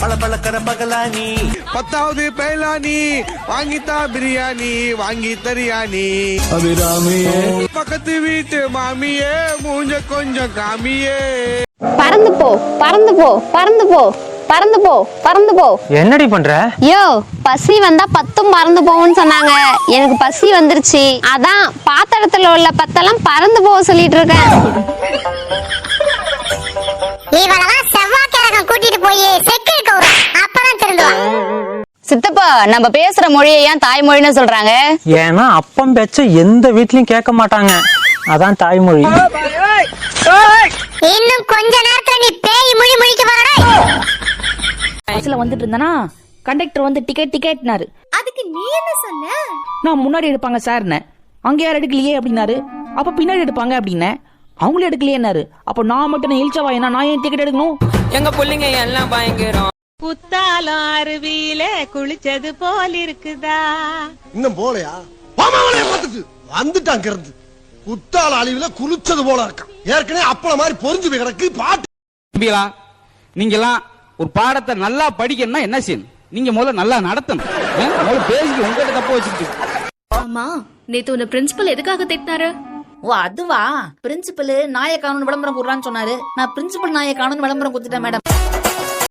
பல பழக்கிற பகலானி. பத்தாவது பேலானி வாங்கித்தா பிரியாணி வாங்கி தரியாணி. அபிராமியே. பக்கத்து வீட்டு மாமியே மூஞ்ச கொஞ்சம் காமியே. பறந்து போ பறந்து போ பறந்து போ பறந்து போ பறந்து போ. என்னடி பண்ற? யோ பசி வந்தா பத்தும் பறந்து போகும்னு சொன்னாங்க. எனக்கு பசி வந்துருச்சு. அதான் பாத்திரத்துல உள்ள பத்தெல்லாம் பறந்து போக சொல்லிட்டு இருக்கேன். சித்தப்பா நம்ம பேசுற மொழியை ஏன் தாய்மொழின்னு சொல்றாங்க? ஏன்னா அப்பம் பேச்ச எந்த வீட்லயும் கேட்க மாட்டாங்க. அதான் தாய்மொழி. இன்னும் கொஞ்ச நேரத்துல நீ பேய் மொழி முழிக்க போறடா பஸ்ல வந்துட்டு இருந்தனா கண்டக்டர் வந்து டிக்கெட் டிக்கெட்னாரு அதுக்கு நீ என்ன சொன்ன? நான் முன்னாடி எடுப்பாங்க சார்னே அங்க யாரும் எடுக்கலையே அப்படின்னாரு. அப்ப பின்னாடி எடுப்பாங்க அப்படின்னேன் அவங்களும் எடுக்கலையேனாரு அப்ப நான் மட்டும் இழிச்சவா என்ன நான் ஏன் டிக்கெட் எடுக்கணும்? எங்க பிள்ளைங்க எல்லாம் பயங்கரம். குத்தாலம் அருவியில குளிச்சது போல் இருக்குதா இன்னும் போலையா? பாமாவளைய பார்த்துட்டு வந்துட்டான் இருந்து குத்தால அழிவுல குளிச்சது போல இருக்கான். ஏற்கனவே அப்பள மாதிரி பொறிஞ்சு போய் கிடக்கு பாட்டு. தம்பிகளா நீங்கெல்லாம் ஒரு பாடத்தை நல்லா படிக்கணும்னா என்ன செய்யணும்? நீங்க முதல்ல நல்லா நடத்தணும்? முதல்ல பேசிக்க உங்ககிட்ட தப்பு வச்சுக்கிட்டு. ஆமா நேத்து உன்னை பிரின்சிபல் எதுக்காக திட்டினாரு? ஓ அதுவா? பிரின்சிபல் நாய காணும் விளம்பரம் போடுறான்னு சொன்னாரு. நான் பிரின்சிபல் நாய காணும் விளம்பரம் கொடுத்துட்டேன் மேடம்